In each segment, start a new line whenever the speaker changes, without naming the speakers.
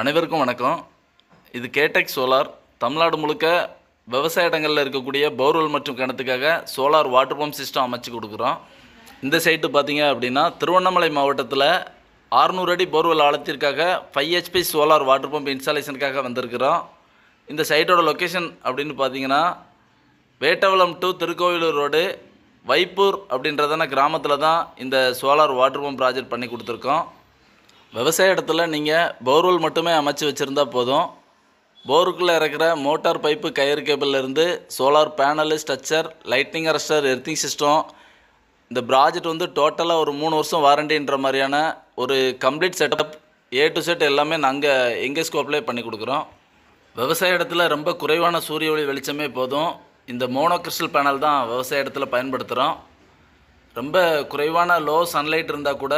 அனைவருக்கும் வணக்கம். இது கேடெக் சோலார். தமிழ்நாடு முழுக்க விவசாய இடங்களில் இருக்கக்கூடிய போர்வெல் மற்றும் கிணத்துக்காக சோலார் வாட்டர் பம்ப் சிஸ்டம் அமைச்சு கொடுக்குறோம். இந்த சைட்டு பார்த்தீங்க அப்படின்னா திருவண்ணாமலை மாவட்டத்தில் 600 அடி borewell ஆழத்திற்காக five HP solar water pump இன்ஸ்டாலேஷனுக்காக வந்திருக்கிறோம். இந்த சைட்டோட லொக்கேஷன் அப்படின்னு பார்த்தீங்கன்னா வேட்டவலம் டு திருக்கோவிலூர் ரோடு வைப்பூர் அப்படின்றதான கிராமத்தில் தான் இந்த சோலார் வாட்டர் பம்ப் ப்ராஜெக்ட் பண்ணி கொடுத்துருக்கோம். விவசாய இடத்துல நீங்கள் போர்வெல் மட்டுமே அமைச்சு வச்சுருந்தா போதும். போருக்குள்ளே இருக்கிற மோட்டார் பைப்பு கயிறு கேபிள்லேருந்து solar panel structure lightning arrester earthing system இந்த ப்ராஜெக்ட் வந்து டோட்டலாக ஒரு மூணு வருஷம் வாரண்டின்ற மாதிரியான ஒரு complete setup A to Z எல்லாமே நாங்கள் எங்கள் ஸ்கோப்லேயே பண்ணி கொடுக்குறோம். விவசாய இடத்துல ரொம்ப குறைவான சூரிய ஒளி வெளிச்சமே போதும். இந்த மோனோ கிறிஸ்டல் பேனல் தான் விவசாய இடத்துல பயன்படுத்துகிறோம் ரொம்ப குறைவான லோ சன்லைட் இருந்தால் கூட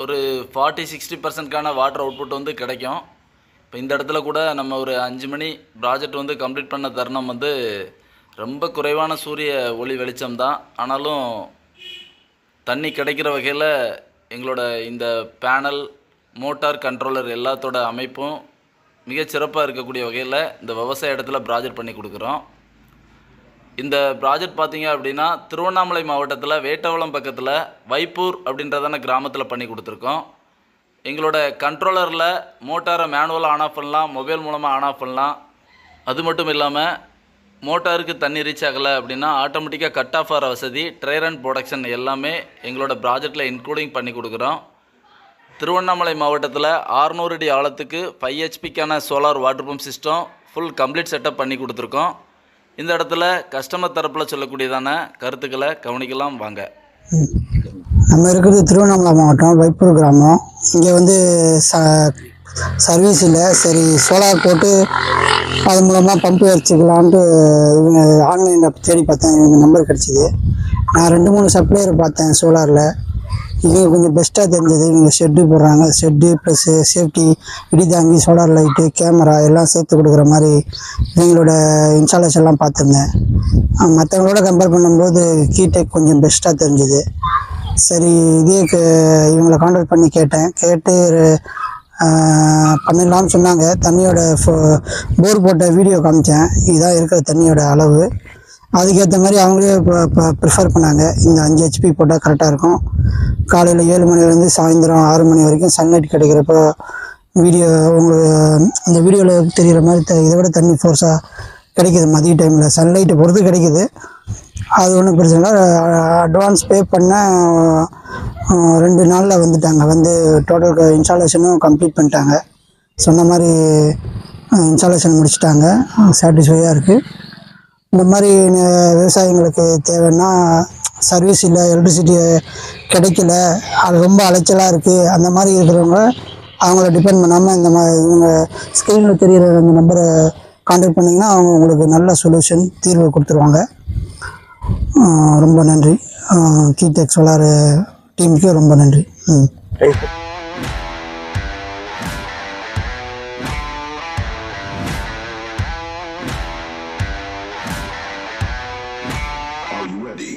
ஒரு ஃபார்ட்டி சிக்ஸ்டி பர்சன்ட்கான வாட்டர் அவுட்புட் வந்து கிடைக்கும். இப்போ இந்த இடத்துல கூட நம்ம ஒரு அஞ்சு மணி ப்ராஜெக்ட் வந்து கம்ப்ளீட் பண்ண தருணம் வந்து ரொம்ப குறைவான சூரிய ஒளி வெளிச்சம் தான். ஆனாலும் தண்ணி கிடைக்கிற வகையில் எங்களோட இந்த பேனல் மோட்டார் கண்ட்ரோலர் எல்லாத்தோட அமைப்பும் மிக சிறப்பாக இருக்கக்கூடிய வகையில் இந்த விவசாய இடத்துல ப்ராஜெக்ட் பண்ணி கொடுக்குறோம். இந்த ப்ராஜெக்ட் பார்த்தீங்க அப்படின்னா திருவண்ணாமலை மாவட்டத்தில் வேட்டவளம் பக்கத்தில் வைப்பூர் அப்படின்றதான கிராமத்தில் பண்ணி கொடுத்துருக்கோம். எங்களோட கண்ட்ரோலரில் மோட்டாரை மேனுவலாக ஆன் ஆஃப் பண்ணலாம் மொபைல் மூலமாக ஆன் ஆஃப் பண்ணலாம். அது மட்டும் இல்லாமல் மோட்டாருக்கு தண்ணி ரீச் ஆகலை அப்படின்னா ஆட்டோமேட்டிக்காக கட் ஆஃப் ஆகிற வசதி ட்ரையர் அண்ட் ப்ரொடக்ஷன் எல்லாமே எங்களோட ப்ராஜெக்டில் இன்க்ளூடிங் பண்ணி கொடுக்குறோம். திருவண்ணாமலை மாவட்டத்தில் 600 அடி ஆழத்துக்கு five ஹெச்பிக்கான solar water pump system full complete setup பண்ணி கொடுத்துருக்கோம். இந்த இடத்துல கஸ்டமர் தரப்பில் சொல்லக்கூடியதான கருத்துக்களை கவனிக்கலாம் வாங்க.
நம்ம இருக்கிறது திருவண்ணாமலை மாவட்டம் வைப்பூர் கிராமம். இங்கே வந்து ச சர்வீஸ் இல்லை. சரி சோலார் போட்டு அது மூலமாக பம்பு வச்சுக்கலான்ட்டு இவங்க ஆன்லைனில் தேடி பார்த்தேன். இவங்க நம்பர் கிடச்சிது. நான் ரெண்டு மூணு சப்ளையர் பார்த்தேன் சோலாரில் இதே கொஞ்சம் பெஸ்ட்டாக தெரிஞ்சது. இவங்க ஷெட்டு போடுறாங்க. ஷெட்டு ப்ளஸ்ஸு சேஃப்டி இடிதாங்கி சோலார் லைட்டு கேமரா எல்லாம் சேர்த்து கொடுக்குற மாதிரி இவங்களோட இன்ஸ்டாலேஷன்லாம் பார்த்துருந்தேன். மற்றவங்களோட கம்பேர் பண்ணும்போது கீடெக் கொஞ்சம் பெஸ்ட்டாக தெரிஞ்சுது. சரி இதே இவங்களை காண்டாக்ட் பண்ணி கேட்டேன். கேட்டு பண்ணிடலாம்னு சொன்னாங்க. தண்ணியோட ஃபோ- போர் போட்ட வீடியோ காமிச்சேன். இதுதான் இருக்கிற தண்ணியோட அளவு. அதுக்கேற்ற மாதிரி அவங்களே இப்போ ப்ரிஃபர் பண்ணாங்க. இந்த அஞ்சு ஹெச்பி போட்டால் கரெக்டாக இருக்கும். காலையில் ஏழு மணிலேருந்து சாயந்தரம் ஆறு மணி வரைக்கும் சன்லைட் கிடைக்கிறப்போ வீடியோ உங்களுக்கு அந்த வீடியோவில் தெரிகிற மாதிரி த- இதை விட தண்ணி ஃபோர்ஸாக கிடைக்கிது. மதிய டைமில் சன்லைட்டை பொறுத்து கிடைக்கிது. அது ஒன்றும் பிரச்சனை இல்லை. அட்வான்ஸ் பே பண்ண ரெண்டு நாளில் வந்துட்டாங்க. வந்து டோட்டல் இன்ஸ்டாலேஷனும் கம்ப்ளீட் பண்ணிட்டாங்க. சொன்ன மாதிரி இன்ஸ்டாலேஷன் முடிச்சிட்டாங்க. சாட்டிஸ்ஃபையாக இருக்குது இந்த மாதிரி விவசாயிங்களுக்கு தேவைன்னா சர்வீஸ் இல்லை எலக்ட்ரிசிட்டி கிடைக்கல அது ரொம்ப அலைச்சலாக இருக்குது அந்த மாதிரி இருக்கிறவங்க அவங்கள டிபெண்ட் பண்ணாமல் இந்த மாதிரி இவங்க ஸ்க்ரீனில் தெரிகிற அந்த நம்பரை காண்டாக்ட் பண்ணிங்கன்னா அவங்க உங்களுக்கு நல்ல சொல்யூஷன் தீர்வு கொடுத்துருவாங்க. ரொம்ப நன்றி. கீடெக் சோலார் டீமுக்கு ரொம்ப நன்றி. ம்.
தேங்க்ஸ்